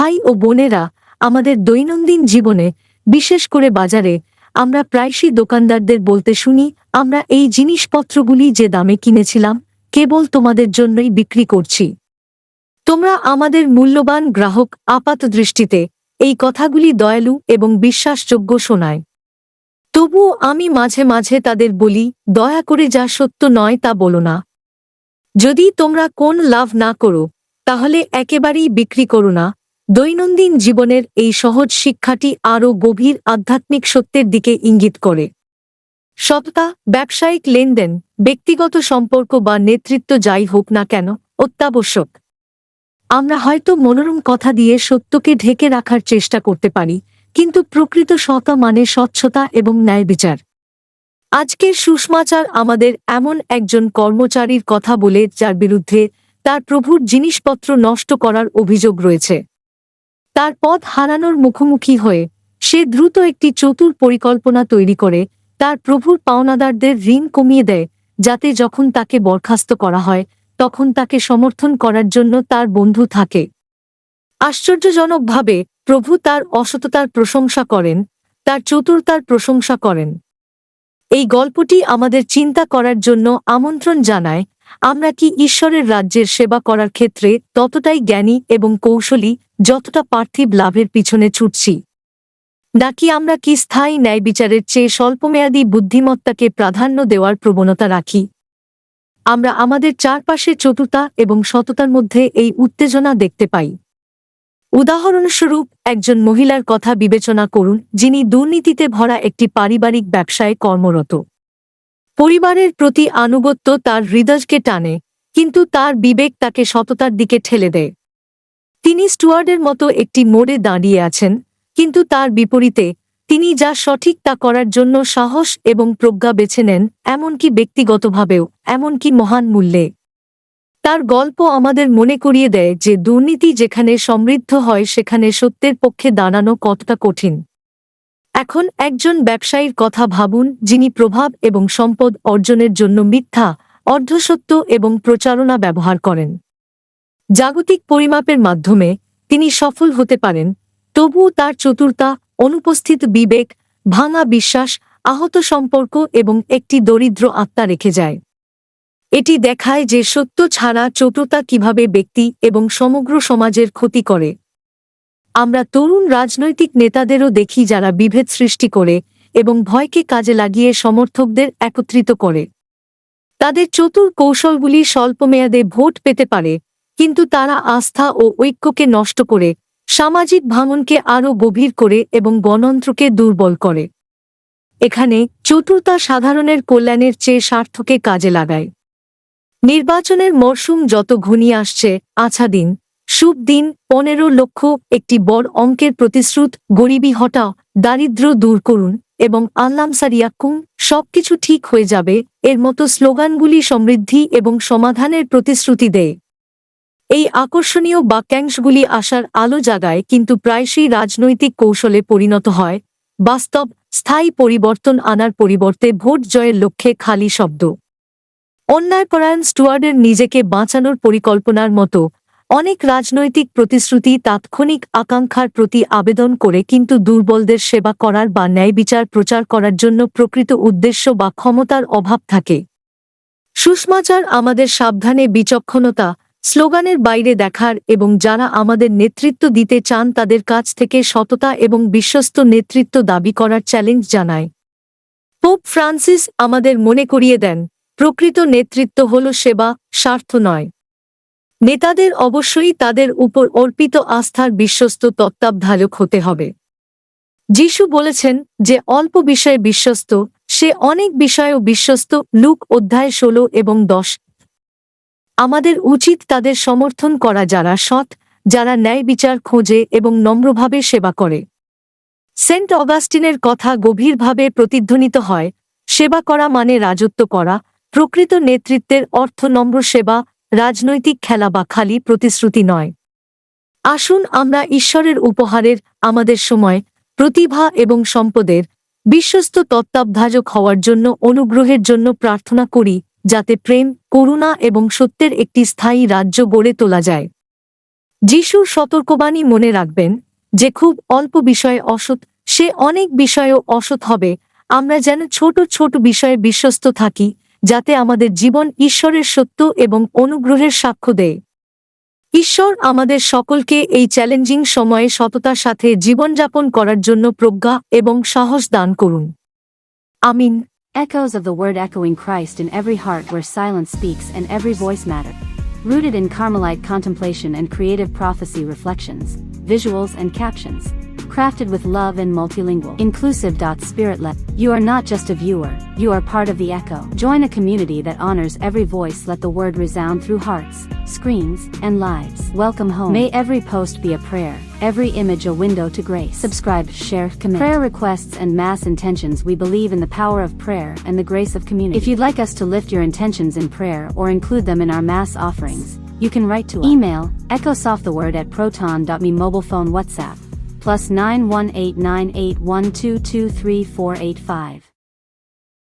ভাই ও বোনেরা আমাদের দৈনন্দিন জীবনে, বিশেষ করে বাজারে, আমরা প্রায়শই দোকানদারদের বলতে শুনি, আমরা এই জিনিসপত্রগুলি যে দামে কিনেছিলাম, কেবল তোমাদের জন্যই বিক্রি করছি। তোমরা আমাদের মূল্যবান গ্রাহক আপাত দৃষ্টিতে এই কথাগুলি দয়ালু এবং বিশ্বাসযোগ্য শোনায়। তবুও আমি মাঝে মাঝে তাদের বলি, দয়া করে যা সত্য নয় তা বলো না। যদি তোমরা কোন লাভ না করো, তাহলে একেবারেই বিক্রি করো না। দৈনন্দিন জীবনের এই সহজ শিক্ষাটি আরও গভীর আধ্যাত্মিক সত্যের দিকে ইঙ্গিত করে। সততা, ব্যবসায়িক লেনদেন, ব্যক্তিগত সম্পর্ক বা নেতৃত্ব যাই হোক না কেন, অত্যাবশ্যক। আমরা হয়তো মনোরম কথা দিয়ে সত্যকে ঢেকে রাখার চেষ্টা করতে পারি, কিন্তু প্রকৃত সতা মানে স্বচ্ছতা এবং ন্যায় বিচার। আজকের সুষমাচার আমাদের এমন একজন কর্মচারীর কথা বলে যার বিরুদ্ধে তার প্রভুর জিনিসপত্র নষ্ট করার অভিযোগ রয়েছে। তার পথ হারানোর মুখোমুখি হয়ে সে দ্রুত একটি চতুর পরিকল্পনা তৈরি করে তার প্রভুর পাওনাদারদের ঋণ কমিয়ে দেয়, যাতে যখন তাকে বরখাস্ত করা হয়, তখন তাকে সমর্থন করার জন্য তার বন্ধু থাকে। আশ্চর্যজনকভাবে প্রভু তার অসততার প্রশংসা করেন, তার চতুরতার প্রশংসা করেন। এই গল্পটি আমাদের চিন্তা করার জন্য আমন্ত্রণ জানায়, আমরা কি ঈশ্বরের রাজ্যের সেবা করার ক্ষেত্রে ততটাই জ্ঞানী এবং কৌশলী যতটা পার্থিব লাভের পিছনে ছুটছি। নাকি আমরা কি স্থায়ী ন্যায় বিচারের চেয়ে স্বল্পমেয়াদী বুদ্ধিমত্তাকে প্রাধান্য দেওয়ার প্রবণতা রাখি? আমরা আমাদের চারপাশে চতুর্তা এবং সততার মধ্যে এই উত্তেজনা দেখতে পাই। উদাহরণস্বরূপ, একজন মহিলার কথা বিবেচনা করুন, যিনি দুর্নীতিতে ভরা একটি পারিবারিক ব্যবসায় কর্মরত। পরিবারের প্রতি আনুগত্য তার হৃদয়কে টানে, কিন্তু তার বিবেক তাকে সততার দিকে ঠেলে দেয়। তিনি স্টুয়ার্ডের মতো একটি মোড়ে দাঁড়িয়ে আছেন, কিন্তু তার বিপরীতে তিনি যা সঠিক তা করার জন্য সাহস এবং প্রজ্ঞা বেছে নেন, এমনকি ব্যক্তিগতভাবেও, এমনকি মহান মূল্যে। তার গল্প আমাদের মনে করিয়ে দেয় যে দুর্নীতি যেখানে সমৃদ্ধ হয় সেখানে সত্যের পক্ষে দাঁড়ানো কতটা কঠিন। এখন একজন ব্যবসায়ীর কথা ভাবুন, যিনি প্রভাব এবং সম্পদ অর্জনের জন্য মিথ্যা, অর্ধসত্য এবং প্রচারণা ব্যবহার করেন। জাগতিক পরিমাপের মাধ্যমে তিনি সফল হতে পারেন, তবুও তার চতুরতা, অনুপস্থিত বিবেক, ভাঙা বিশ্বাস, আহত সম্পর্ক এবং একটি দরিদ্র আত্মা রেখে যায়। এটি দেখায় যে সত্য ছাড়া চতুরতা কীভাবে ব্যক্তি এবং সমগ্র সমাজের ক্ষতি করে। আমরা তরুণ রাজনৈতিক নেতাদেরও দেখি যারা বিভেদ সৃষ্টি করে এবং ভয়কে কাজে লাগিয়ে সমর্থকদের একত্রিত করে। তাদের চতুর কৌশলগুলি স্বল্পমেয়াদে ভোট পেতে পারে কিন্তু তারা আস্থা ও ঐক্যকে নষ্ট করে, সামাজিক ভাঙনকে আরও গভীর করে এবং গণতন্ত্রকে দুর্বল করে। এখানে চতুর্থা সাধারণের কল্যাণের চেয়ে স্বার্থকে কাজে লাগায়। নির্বাচনের মরশুম যত ঘনিয়ে আসছে আছা দিন, শুভ দিন, পনেরো লক্ষ একটি বড় অঙ্কের প্রতিশ্রুত গরিবী হটাও দারিদ্র দূর করুন এবং আল্লাম সারিয়াকুম সবকিছু ঠিক হয়ে যাবে, এর মতো স্লোগানগুলি সমৃদ্ধি এবং সমাধানের প্রতিশ্রুতি দেয়। এই আকর্ষণীয় বাক্যাংশগুলি আসার আলো জাগায় কিন্তু প্রায়শই রাজনৈতিক কৌশলে পরিণত হয়। বাস্তব, স্থায়ী পরিবর্তন আনার পরিবর্তে ভোট জয়ের লক্ষ্যে খালি শব্দ। অন্যায়পরায়ণ স্টুয়ার্ডের নিজেকে বাঁচানোর পরিকল্পনার মতো অনেক রাজনৈতিক প্রতিশ্রুতি তাৎক্ষণিক আকাঙ্ক্ষার প্রতি আবেদন করে কিন্তু দুর্বলদের সেবা করার বা ন্যায় বিচার প্রচার করার জন্য প্রকৃত উদ্দেশ্য বা ক্ষমতার অভাব থাকে। সুষমাচার আমাদের সাবধানে, বিচক্ষণতা স্লোগানের বাইরে দেখার এবং যারা আমাদের নেতৃত্ব দিতে চান তাদের কাছ থেকে সততা এবং বিশ্বস্ত নেতৃত্ব দাবি করার চ্যালেঞ্জ জানায়। পোপ ফ্রান্সিস আমাদের মনে করিয়ে দেন, প্রকৃত নেতৃত্ব হল সেবা, স্বার্থ নয়। নেতাদের অবশ্যই তাদের উপর অর্পিত আস্থার বিশ্বস্ত তত্ত্বাবধায়ক হতে হবে। যিশু বলেছেন যে অল্প বিষয়ে বিশ্বস্ত, সে অনেক বিষয়েও বিশ্বস্ত, লুক অধ্যায় ষোলো এবং দশ। আমাদের উচিত তাদের সমর্থন করা যারা সৎ, যারা ন্যায় বিচার খোঁজে এবং নম্রভাবে সেবা করে। সেন্ট অগাস্টিনের কথা গভীরভাবে প্রতিধ্বনিত হয়, সেবা করা মানে রাজত্ব করা, প্রকৃত নেতৃত্বের অর্থ নম্র সেবা, রাজনৈতিক খেলা বা খালি প্রতিশ্রুতি নয়। আসুন আমরা ঈশ্বরের উপহারের আমাদের সময়, প্রতিভা এবং সম্পদের, বিশ্বস্ত তত্ত্বাবধাজক হওয়ার জন্য, অনুগ্রহের জন্য প্রার্থনা করি। যাতে প্রেম, করুণা এবং সত্যের একটি স্থায়ী রাজ্য গড়ে তোলা যায়। যিশুর সতর্কবাণী মনে রাখবেন যে খুব অল্প বিষয়ে অসৎ, সে অনেক বিষয়েও অসৎ হবে। আমরা যেন ছোট ছোট বিষয়ে বিশ্বস্ত থাকি, যাতে আমাদের জীবন ঈশ্বরের সত্য এবং অনুগ্রহের সাক্ষ্য দেয়। ঈশ্বর আমাদের সকলকে এই চ্যালেঞ্জিং সময়ে সততার সাথে জীবনযাপন করার জন্য প্রজ্ঞা এবং সাহস দান করুন। আমিন। Echoes of the word echoing Christ in every heart where silence speaks and every voice matter. Rooted in Carmelite contemplation and creative prophecy reflections, visuals and captions. Crafted with love and multilingual. Inclusive. Spirit led. You are not just a viewer, you are part of the echo. Join a community that honors every voice. Let the word resound through hearts, screens, and lives. Welcome home. May every post be a prayer, every image a window to grace. Subscribe, share, commit. Prayer requests and mass intentions. We believe in the power of prayer and the grace of community. If you'd like us to lift your intentions in prayer or include them in our mass offerings, you can write to us. Email echosofttheword at proton.me mobile phone WhatsApp plus 9189812238485.